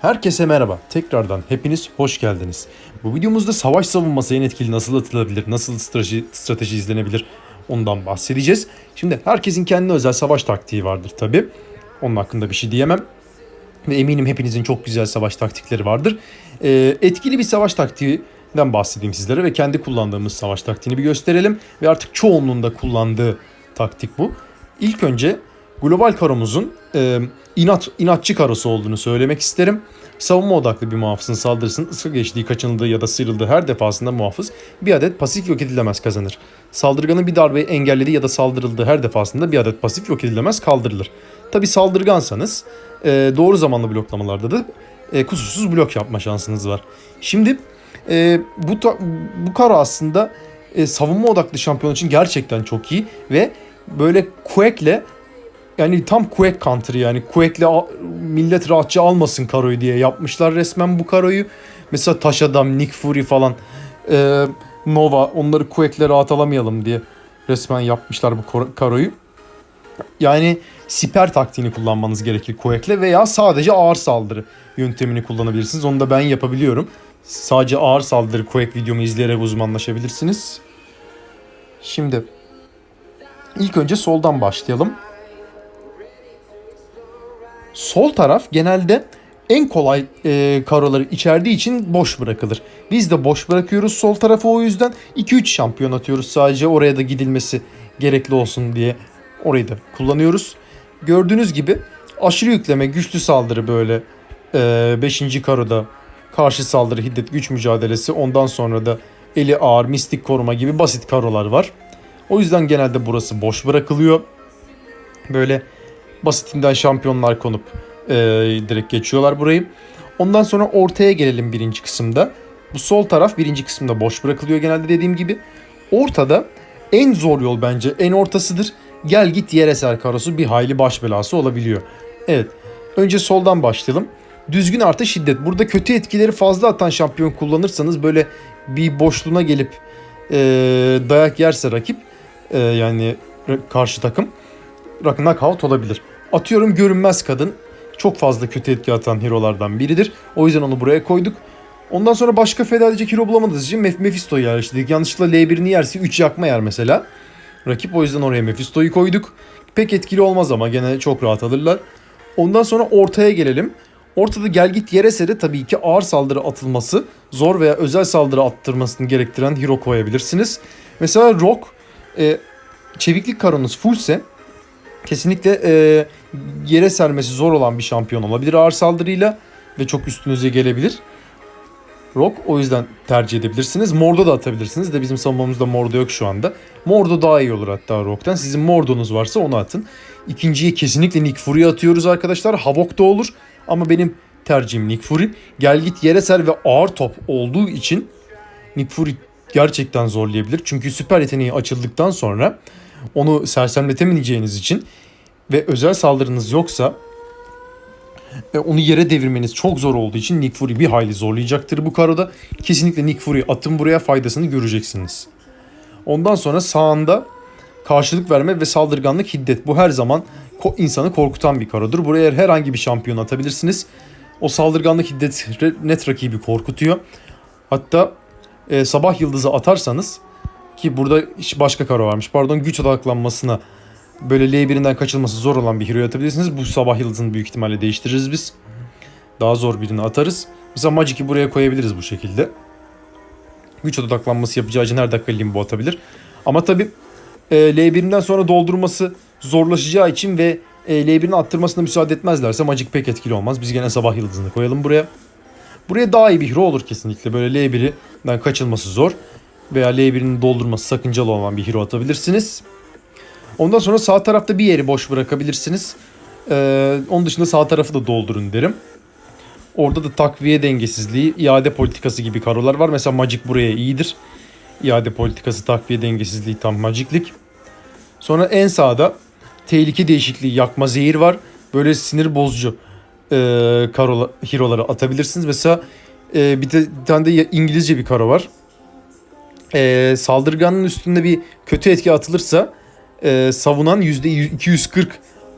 Herkese merhaba. Tekrardan hepiniz hoş geldiniz. Bu videomuzda savaş savunması en etkili nasıl atılabilir, nasıl strateji, strateji izlenebilir ondan bahsedeceğiz. Şimdi herkesin kendine özel savaş taktiği vardır tabi. Onun hakkında bir şey diyemem. Ve eminim hepinizin çok güzel savaş taktikleri vardır. Ee, etkili bir savaş taktiğinden bahsedeyim sizlere ve kendi kullandığımız savaş taktiğini bir gösterelim. Ve artık çoğunluğun da kullandığı taktik bu. İlk önce global karomuzun e, inat inatçı karosu olduğunu söylemek isterim. Savunma odaklı bir muhafızın saldırısının ısı geçtiği, kaçınıldığı ya da sıyrıldığı her defasında muhafız bir adet pasif yok edilemez kazanır. Saldırganın bir darbeyi engellediği ya da saldırıldığı her defasında bir adet pasif yok edilemez kaldırılır. Tabi saldırgansanız e, doğru zamanlı bloklamalarda da e, kusursuz blok yapma şansınız var. Şimdi e, bu ta- bu karo aslında e, savunma odaklı şampiyon için gerçekten çok iyi ve böyle Quake'le yani tam Quake counter yani Quake'le millet rahatça almasın karoyu diye yapmışlar resmen bu karoyu. Mesela Taş Adam, Nick Fury falan e, Nova onları Quake'le rahat alamayalım diye resmen yapmışlar bu karoyu. Yani siper taktiğini kullanmanız gerekir Quake'le veya sadece ağır saldırı yöntemini kullanabilirsiniz. Onu da ben yapabiliyorum. Sadece ağır saldırı Quake videomu izleyerek uzmanlaşabilirsiniz. Şimdi ilk önce soldan başlayalım. Sol taraf genelde en kolay e, karoları içerdiği için boş bırakılır. Biz de boş bırakıyoruz sol tarafı o yüzden 2-3 şampiyon atıyoruz sadece oraya da gidilmesi gerekli olsun diye orayı da kullanıyoruz. Gördüğünüz gibi aşırı yükleme güçlü saldırı böyle 5. karoda karşı saldırı hiddet güç mücadelesi ondan sonra da eli ağır mistik koruma gibi basit karolar var. O yüzden genelde burası boş bırakılıyor. Böyle basitinden şampiyonlar konup e, direkt geçiyorlar burayı. Ondan sonra ortaya gelelim birinci kısımda. Bu sol taraf birinci kısımda boş bırakılıyor genelde dediğim gibi. Ortada en zor yol bence en ortasıdır. Gel git yer eser karosu bir hayli baş belası olabiliyor. Evet önce soldan başlayalım. Düzgün artı şiddet. Burada kötü etkileri fazla atan şampiyon kullanırsanız böyle bir boşluğuna gelip e, dayak yerse rakip e, yani karşı takım knockout olabilir. Atıyorum görünmez kadın çok fazla kötü etki atan hero'lardan biridir. O yüzden onu buraya koyduk. Ondan sonra başka feda edecek hero bulamadığımız için Mef- Mephisto'yu yerleştirdik. Yanlışlıkla L1'ini yerse 3 yakma yer mesela. Rakip o yüzden oraya Mephisto'yu koyduk. Pek etkili olmaz ama gene çok rahat alırlar. Ondan sonra ortaya gelelim. Ortada gel git yere sere tabii ki ağır saldırı atılması, zor veya özel saldırı attırmasını gerektiren hero koyabilirsiniz. Mesela Rock, e, çeviklik karonuz fullse kesinlikle e, yere sermesi zor olan bir şampiyon olabilir ağır saldırıyla ve çok üstünüze gelebilir. Rock o yüzden tercih edebilirsiniz. Mordo da atabilirsiniz de bizim savunmamızda Mordo yok şu anda. Mordo daha iyi olur hatta Rock'tan. Sizin Mordo'nuz varsa onu atın. İkinciye kesinlikle Nick Fury atıyoruz arkadaşlar. Havok da olur ama benim tercihim Nick Fury. Gel git yere ser ve ağır top olduğu için Nick Fury gerçekten zorlayabilir. Çünkü süper yeteneği açıldıktan sonra onu sersemletemeyeceğiniz için ve özel saldırınız yoksa e, onu yere devirmeniz çok zor olduğu için Nick Fury bir hayli zorlayacaktır bu karoda. Kesinlikle Nick Fury atın buraya faydasını göreceksiniz. Ondan sonra sağında karşılık verme ve saldırganlık hiddet. Bu her zaman insanı korkutan bir karodur. Buraya herhangi bir şampiyon atabilirsiniz. O saldırganlık hiddet net rakibi korkutuyor. Hatta e, sabah yıldızı atarsanız ki burada hiç başka karo varmış. Pardon güç odaklanmasına böyle L1'inden kaçılması zor olan bir hero atabilirsiniz. Bu sabah yıldızını büyük ihtimalle değiştiririz biz. Daha zor birini atarız. Mesela Magic'i buraya koyabiliriz bu şekilde. Güç odaklanması yapacağı için her dakika limbo atabilir. Ama tabi e, L1'inden sonra doldurması zorlaşacağı için ve e, L1'ini attırmasına müsaade etmezlerse Magic pek etkili olmaz. Biz gene sabah yıldızını koyalım buraya. Buraya daha iyi bir hero olur kesinlikle. Böyle L1'den kaçılması zor. Veya L1'ini doldurması sakıncalı olan bir hero atabilirsiniz. Ondan sonra sağ tarafta bir yeri boş bırakabilirsiniz. Ee, onun dışında sağ tarafı da doldurun derim. Orada da takviye dengesizliği, iade politikası gibi karolar var. Mesela Magic buraya iyidir. İade politikası, takviye dengesizliği tam Magic'lik. Sonra en sağda tehlike değişikliği, yakma zehir var. Böyle sinir bozucu e, karola, hero'ları atabilirsiniz. Mesela e, bir, de, bir tane de İngilizce bir karo var. E, saldırganın üstünde bir kötü etki atılırsa e, savunan %240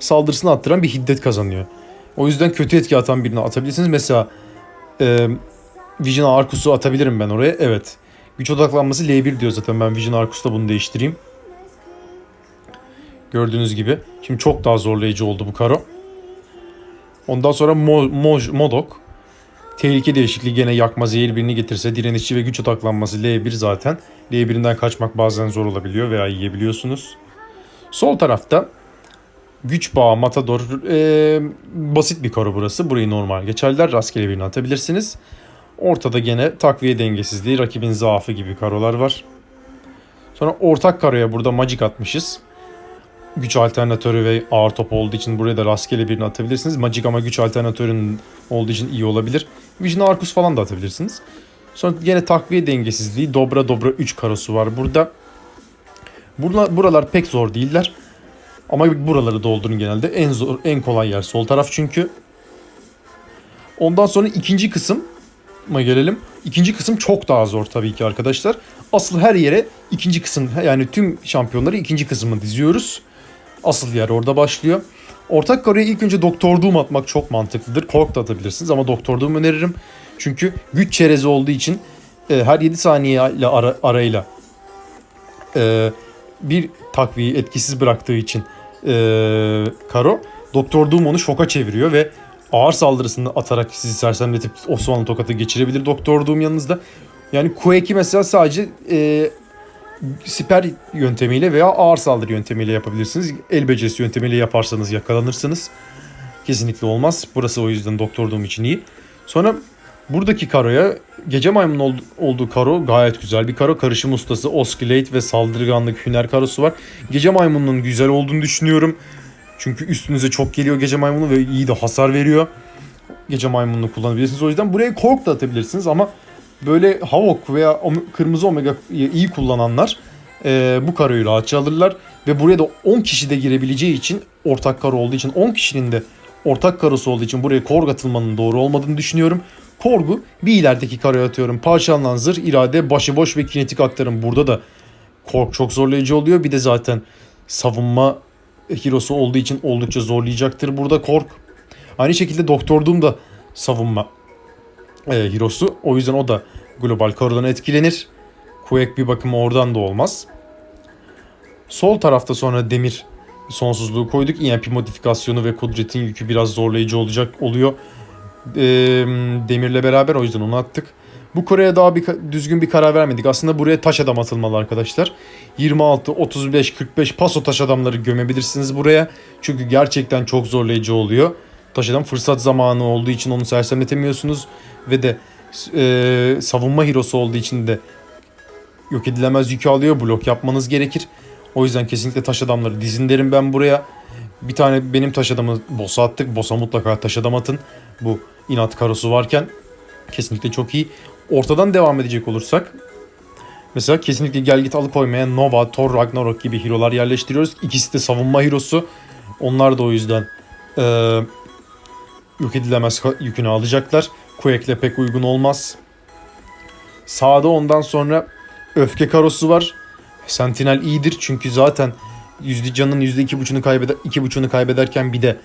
saldırısını attıran bir hiddet kazanıyor. O yüzden kötü etki atan birini atabilirsiniz. Mesela e, Vision Arcus'u atabilirim ben oraya. Evet. Güç odaklanması L1 diyor zaten. Ben Vision Arcus'ta bunu değiştireyim. Gördüğünüz gibi. Şimdi çok daha zorlayıcı oldu bu karo. Ondan sonra Mo, Mo, Modok. Tehlike değişikliği gene yakma zehir birini getirse direnişçi ve güç odaklanması L1 zaten. L1'inden kaçmak bazen zor olabiliyor veya yiyebiliyorsunuz. Sol tarafta güç bağı matador ee, basit bir karo burası. Burayı normal geçerler. Rastgele birini atabilirsiniz. Ortada gene takviye dengesizliği, rakibin zaafı gibi karolar var. Sonra ortak karoya burada Magic atmışız. Güç alternatörü ve ağır top olduğu için buraya da rastgele birini atabilirsiniz. Magic ama güç alternatörünün olduğu için iyi olabilir. Vision Arcus falan da atabilirsiniz. Sonra yine takviye dengesizliği. Dobra dobra 3 karosu var burada. Buralar, buralar pek zor değiller. Ama buraları doldurun genelde. En zor, en kolay yer sol taraf çünkü. Ondan sonra ikinci kısım ma gelelim. İkinci kısım çok daha zor tabii ki arkadaşlar. Asıl her yere ikinci kısım yani tüm şampiyonları ikinci kısmı diziyoruz. Asıl yer orada başlıyor. Ortak kareye ilk önce Doktor Doom atmak çok mantıklıdır. Kork da atabilirsiniz ama Doktor Doom öneririm. Çünkü güç çerezi olduğu için e, her 7 saniye ara, arayla e, bir takviyeyi etkisiz bıraktığı için e, Karo Doktor Doom onu şoka çeviriyor ve ağır saldırısını atarak sizi sersemletip Osmanlı tokatı geçirebilir Doktor Doom yanınızda. Yani Quake'i mesela sadece e, siper yöntemiyle veya ağır saldırı yöntemiyle yapabilirsiniz. El becerisi yöntemiyle yaparsanız yakalanırsınız. Kesinlikle olmaz. Burası o yüzden Doktor Doom için iyi. Sonra buradaki karoya gece maymunun olduğu, karo gayet güzel bir karo. Karışım ustası, Oscillate ve saldırganlık hüner karosu var. Gece maymununun güzel olduğunu düşünüyorum. Çünkü üstünüze çok geliyor gece maymunu ve iyi de hasar veriyor. Gece maymununu kullanabilirsiniz. O yüzden buraya kork da atabilirsiniz ama böyle Havok veya kırmızı omega iyi kullananlar e, bu karoyu rahatça alırlar. Ve buraya da 10 kişi de girebileceği için ortak karo olduğu için 10 kişinin de ortak karosu olduğu için buraya korg atılmanın doğru olmadığını düşünüyorum. Korgu bir ilerideki karoya atıyorum. Parçalanan zırh, irade, başıboş ve kinetik aktarım. Burada da kork çok zorlayıcı oluyor. Bir de zaten savunma hero'su olduğu için oldukça zorlayacaktır burada kork. Aynı şekilde Doktor Doom da savunma e, hero'su. O yüzden o da global karodan etkilenir. Quake bir bakıma oradan da olmaz. Sol tarafta sonra demir sonsuzluğu koyduk. EMP modifikasyonu ve kudretin yükü biraz zorlayıcı olacak oluyor. E, demirle beraber o yüzden onu attık. Bu Kore'ye daha bir düzgün bir karar vermedik. Aslında buraya taş adam atılmalı arkadaşlar. 26, 35, 45 paso taş adamları gömebilirsiniz buraya. Çünkü gerçekten çok zorlayıcı oluyor. Taş adam fırsat zamanı olduğu için onu sersemletemiyorsunuz. Ve de e, savunma hero'su olduğu için de yok edilemez yükü alıyor. Blok yapmanız gerekir. O yüzden kesinlikle taş adamları dizin derim ben buraya. Bir tane benim taş adamı boss'a attık. Boss'a mutlaka taş adam atın. Bu inat karosu varken kesinlikle çok iyi. Ortadan devam edecek olursak mesela kesinlikle gel git alıkoymaya Nova, Thor, Ragnarok gibi hero'lar yerleştiriyoruz. İkisi de savunma hero'su. Onlar da o yüzden e, yok edilemez yükünü alacaklar. Quake'le pek uygun olmaz. Sağda ondan sonra öfke karosu var. Sentinel iyidir çünkü zaten yüzde canın yüzde iki buçunu kaybeder iki buçunu kaybederken bir de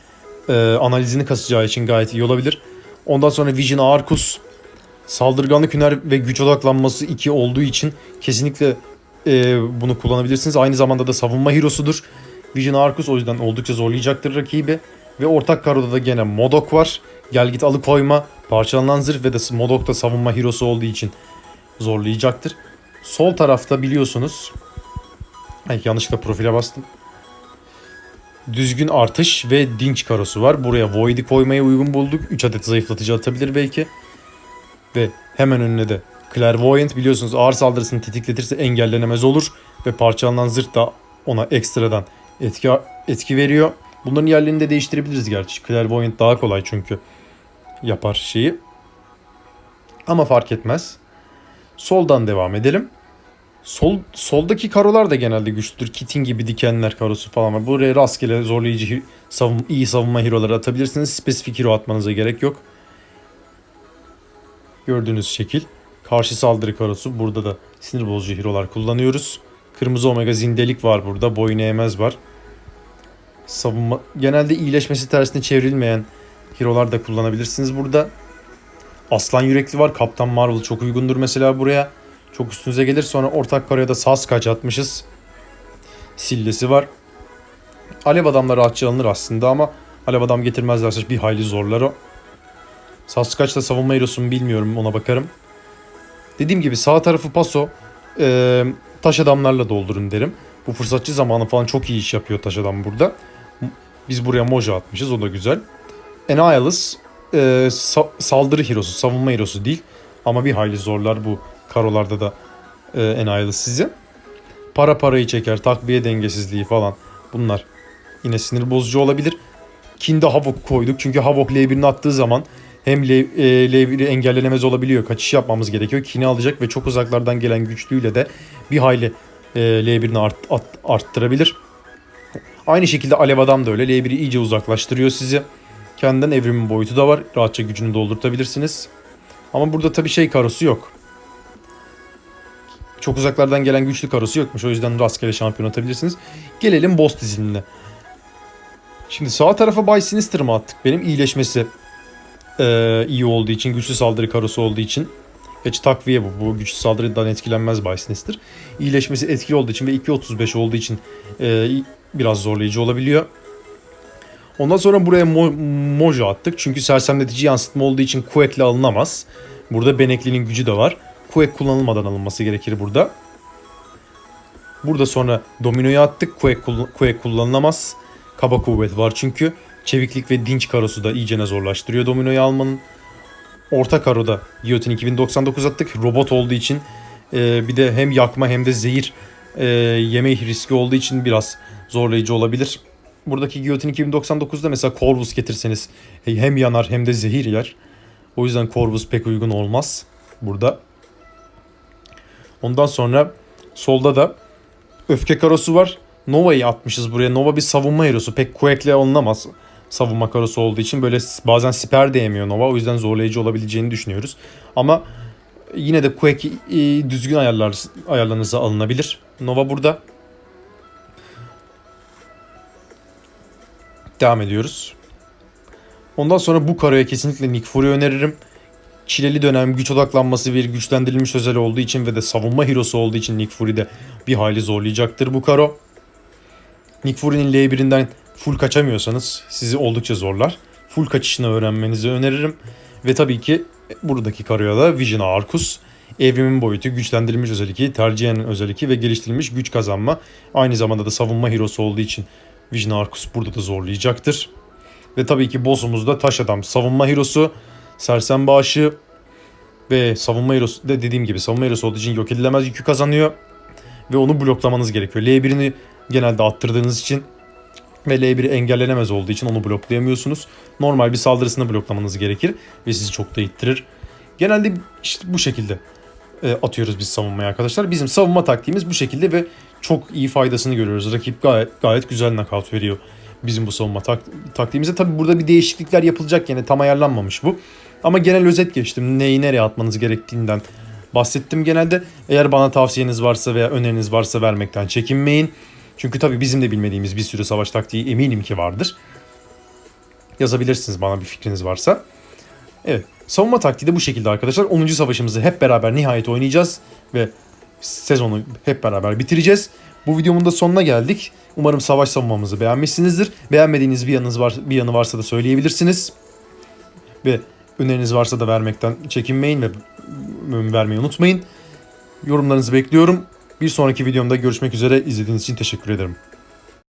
e, analizini kasacağı için gayet iyi olabilir. Ondan sonra Vision Arcus saldırganlık hüner ve güç odaklanması 2 olduğu için kesinlikle e, bunu kullanabilirsiniz. Aynı zamanda da savunma hero'sudur. Vision Arcus o yüzden oldukça zorlayacaktır rakibi. Ve ortak karoda da gene Modok var. Gel git alıkoyma, parçalanan zırh ve de Modok da savunma hero'su olduğu için zorlayacaktır. Sol tarafta biliyorsunuz Ay, yanlışlıkla profile bastım. Düzgün artış ve dinç karosu var. Buraya Void'i koymaya uygun bulduk. 3 adet zayıflatıcı atabilir belki. Ve hemen önüne de Clairvoyant biliyorsunuz ağır saldırısını tetikletirse engellenemez olur. Ve parçalanan zırh da ona ekstradan etki, etki veriyor. Bunların yerlerini de değiştirebiliriz gerçi. Clairvoyant daha kolay çünkü yapar şeyi. Ama fark etmez. Soldan devam edelim. Sol soldaki karolar da genelde güçlüdür. Kitin gibi dikenler karosu falan var. Buraya rastgele zorlayıcı savun, iyi savunma hero'ları atabilirsiniz. Spesifik hero atmanıza gerek yok. Gördüğünüz şekil. Karşı saldırı karosu. Burada da sinir bozucu hero'lar kullanıyoruz. Kırmızı omega zindelik var burada. Boyun eğmez var. Savunma genelde iyileşmesi tersine çevrilmeyen hero'lar da kullanabilirsiniz burada. Aslan yürekli var. Kaptan Marvel çok uygundur mesela buraya. Çok üstünüze gelir. Sonra ortak karaya da Sasquatch atmışız. Sillesi var. Alev adamlar rahatça alınır aslında ama Alev adam getirmezlerse bir hayli zorlar o. Sasquatch'la savunma hero'su mu bilmiyorum ona bakarım. Dediğim gibi sağ tarafı paso e, taş adamlarla doldurun derim. Bu fırsatçı zamanı falan çok iyi iş yapıyor taş adam burada. Biz buraya Moja atmışız o da güzel. Annihilus e, sa- saldırı hero'su, savunma hero'su değil. Ama bir hayli zorlar bu karolarda da e, Annihilus sizi. Para parayı çeker, takviye dengesizliği falan bunlar yine sinir bozucu olabilir. Kinde Havok koyduk çünkü Havok L1'ini attığı zaman hem L, e, L1'i engellenemez olabiliyor. Kaçış yapmamız gerekiyor. Kini alacak ve çok uzaklardan gelen güçlüyle de bir hayli e, L1'ini art, art- arttırabilir. Aynı şekilde Alev Adam da öyle. L1'i iyice uzaklaştırıyor sizi. Kendinden evrimin boyutu da var. Rahatça gücünü doldurtabilirsiniz. Ama burada tabii şey karosu yok. Çok uzaklardan gelen güçlü karosu yokmuş. O yüzden rastgele şampiyon atabilirsiniz. Gelelim boss dizilimine. Şimdi sağ tarafa Bay Sinister mı attık? Benim iyileşmesi eee, iyi olduğu için, güçlü saldırı karosu olduğu için. Geç takviye bu. Bu güçlü saldırıdan etkilenmez Bay Sinister. İyileşmesi etkili olduğu için ve 2.35 olduğu için eee, biraz zorlayıcı olabiliyor. Ondan sonra buraya Mo- Mojo attık. Çünkü sersemletici yansıtma olduğu için Quake'le alınamaz. Burada Benekli'nin gücü de var. Quake kullanılmadan alınması gerekir burada. Burada sonra Domino'yu attık. Quake, kull- Quake kullanılamaz. Kaba kuvvet var çünkü. Çeviklik ve dinç karosu da iyicene zorlaştırıyor Domino'yu almanın. Orta karoda Guillotine 2099 attık. Robot olduğu için e, bir de hem yakma hem de zehir e, yeme riski olduğu için biraz zorlayıcı olabilir. Buradaki Guillotine 2099'da mesela Corvus getirseniz hem yanar hem de zehir yer. O yüzden Corvus pek uygun olmaz burada. Ondan sonra solda da öfke karosu var. Nova'yı atmışız buraya. Nova bir savunma herosu. Pek Quake'le alınamaz. Savunma karosu olduğu için böyle bazen siper değmiyor Nova. O yüzden zorlayıcı olabileceğini düşünüyoruz. Ama yine de Quake düzgün ayarlar, ayarlarınıza alınabilir. Nova burada. Devam ediyoruz. Ondan sonra bu karoya kesinlikle Nick Fury öneririm. Çileli dönem güç odaklanması bir güçlendirilmiş özel olduğu için ve de savunma herosu olduğu için Nick Fury de bir hayli zorlayacaktır bu karo. Nick Fury'nin L1'inden full kaçamıyorsanız sizi oldukça zorlar. Full kaçışını öğrenmenizi öneririm. Ve tabii ki buradaki karoya da Vision Arcus. Evrimin boyutu, güçlendirilmiş özel 2, tercihen özel 2 ve geliştirilmiş güç kazanma. Aynı zamanda da savunma herosu olduğu için Vision Arcus burada da zorlayacaktır. Ve tabii ki boss'umuz da taş adam, savunma herosu, sersem bağışı ve savunma herosu de dediğim gibi savunma herosu olduğu için yok edilemez yükü kazanıyor. Ve onu bloklamanız gerekiyor. L1'ini genelde attırdığınız için ve L1'i engellenemez olduğu için onu bloklayamıyorsunuz. Normal bir saldırısını bloklamanız gerekir ve sizi çok da ittirir. Genelde işte bu şekilde e, atıyoruz biz savunmaya arkadaşlar. Bizim savunma taktiğimiz bu şekilde ve çok iyi faydasını görüyoruz. Rakip gayet gayet güzel knockout veriyor bizim bu savunma tak- taktiğimize. Tabi burada bir değişiklikler yapılacak yine tam ayarlanmamış bu. Ama genel özet geçtim. Neyi nereye atmanız gerektiğinden bahsettim genelde. Eğer bana tavsiyeniz varsa veya öneriniz varsa vermekten çekinmeyin. Çünkü tabii bizim de bilmediğimiz bir sürü savaş taktiği eminim ki vardır. Yazabilirsiniz bana bir fikriniz varsa. Evet. Savunma taktiği de bu şekilde arkadaşlar. 10. savaşımızı hep beraber nihayet oynayacağız ve sezonu hep beraber bitireceğiz. Bu videomun da sonuna geldik. Umarım savaş savunmamızı beğenmişsinizdir. Beğenmediğiniz bir yanınız var, bir yanı varsa da söyleyebilirsiniz. Ve öneriniz varsa da vermekten çekinmeyin ve vermeyi unutmayın. Yorumlarınızı bekliyorum. Bir sonraki videomda görüşmek üzere. İzlediğiniz için teşekkür ederim.